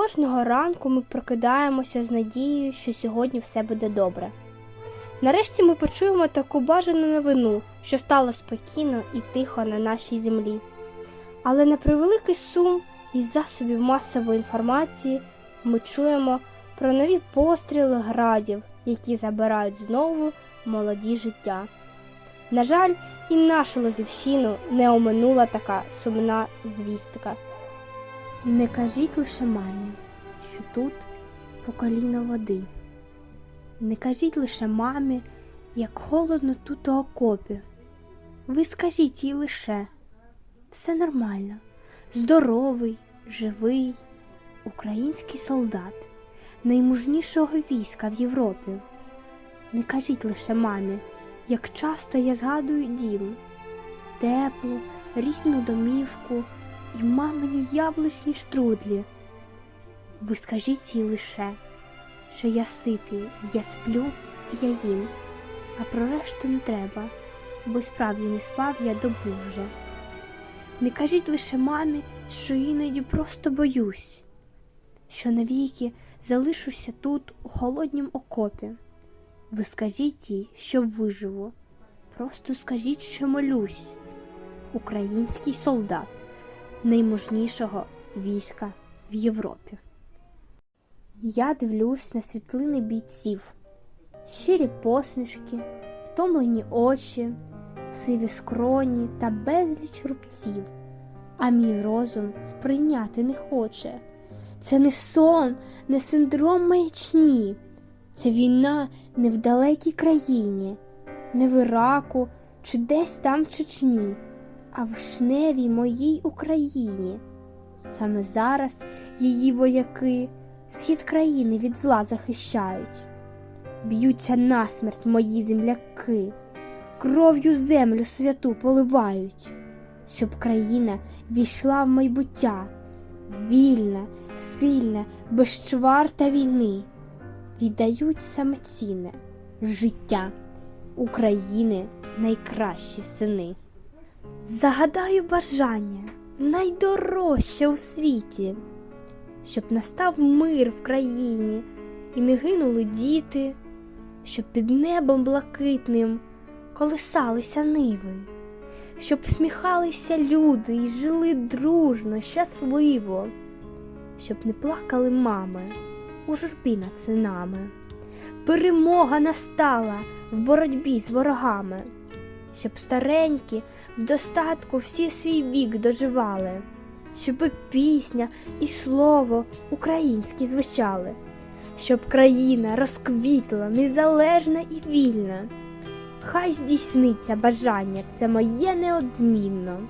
Кожного ранку ми прокидаємося з надією, що сьогодні все буде добре. Нарешті ми почуємо таку бажану новину, що стало спокійно і тихо на нашій землі. Але на превеликий сум із засобів масової інформації ми чуємо про нові постріли градів, які забирають знову молоді життя. На жаль, і нашу Лозівщину не оминула така сумна звістка. Не кажіть лише мамі, що тут по коліна води. Не кажіть лише мамі, як холодно тут у окопі. Ви скажіть їй лише все нормально, здоровий, живий, український солдат, наймужнішого війська в Європі. Не кажіть лише мамі, як часто я згадую дім, теплу, рідну домівку і мамині яблучні штрудлі. Ви скажіть їй лише, що я ситий, я сплю і я їм, а про решту не треба, бо справді не спав я добу вже. Не кажіть лише мамі, що іноді просто боюсь, що навіки залишуся тут у холоднім окопі. Ви скажіть їй, що виживу. Просто скажіть, що молюсь. Український солдат наймужнішого війська в Європі. Я дивлюсь на світлини бійців, щирі посмішки, втомлені очі, сиві скроні та безліч рубців, а мій розум сприйняти не хоче. Це не сон, не синдром маячні. Це війна не в далекій країні, не в Іраку чи десь там в Чечні, а в шневій моїй Україні. Саме зараз її вояки схід країни від зла захищають. Б'ються насмерть мої земляки, кров'ю землю святу поливають, щоб країна війшла в майбуття, вільна, сильна, без чвар війни віддають саме цінне життя України найкращі сини. Загадаю бажання найдорожче у світі, щоб настав мир в країні і не гинули діти, щоб під небом блакитним колисалися ниви, щоб всміхалися люди і жили дружно, щасливо, щоб не плакали мами у журбі над синами. Перемога настала в боротьбі з ворогами, щоб старенькі в достатку всі свій вік доживали, щоб пісня і слово українські звучали, щоб країна розквітла незалежна і вільна. Хай здійсниться бажання, це моє неодмінно.